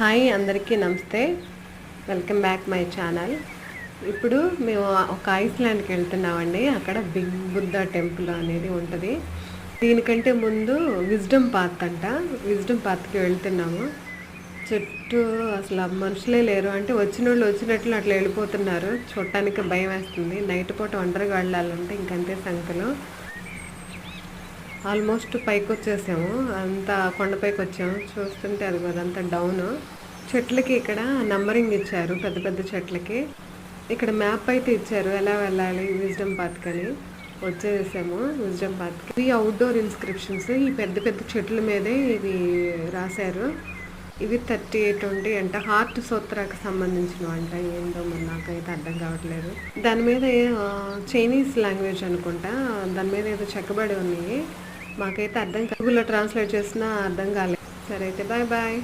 Hi అందరికీ నమస్తే. Welcome back my channel. ఇప్పుడు మేము ఒక ఐస్లాండ్కి వెళ్తున్నామండి. అక్కడ బిగ్ బుద్ధ టెంపుల్ అనేది ఉంటుంది. దీనికంటే ముందు విజ్డమ్ పాత్ అంట. విజ్డమ్ పాత్కి వెళ్తున్నాము. చుట్టూ అసలు మనుషులే లేరు. అంటే వచ్చిన వాళ్ళు వచ్చినట్లు అట్లా వెళ్ళిపోతున్నారు. చూడటానికి భయం వేస్తుంది. నైట్ పూట ఒంటరిగా వెళ్ళాలంటే ఇంకంతే సంఖ్యలో ఆల్మోస్ట్ పైకి వచ్చేసాము అంతా కొండపైకి వచ్చాము చూస్తుంటే అది అదంతా డౌన్. చెట్లకి ఇక్కడ నంబరింగ్ ఇచ్చారు. పెద్ద పెద్ద చెట్లకి. ఇక్కడ మ్యాప్ అయితే ఇచ్చారు. ఎలా వెళ్ళాలి? విజ్డమ్ పాత్కని వచ్చేసాము విజ్డమ్ పాత్కి ఇవి అవుట్డోర్ ఇన్స్క్రిప్షన్స్ ఈ పెద్ద పెద్ద చెట్ల మీదే ఇవి రాశారు. ఇవి థర్టీ ఎయిట్ ట్వంటీ అంట. హార్ట్ సూత్రాకి సంబంధించిన అంట ఏందో మరి నాకైతే అర్థం కావట్లేదు. దాని మీద చైనీస్ లాంగ్వేజ్ అనుకుంటా. దాని మీద ఏదో చెక్కబడి ఉన్నాయి. మాకైతే అర్థం గూగుల్లో ట్రాన్స్లేట్ చేసినా అర్థం కాలేదు. సరే అయితే బాయ్ బాయ్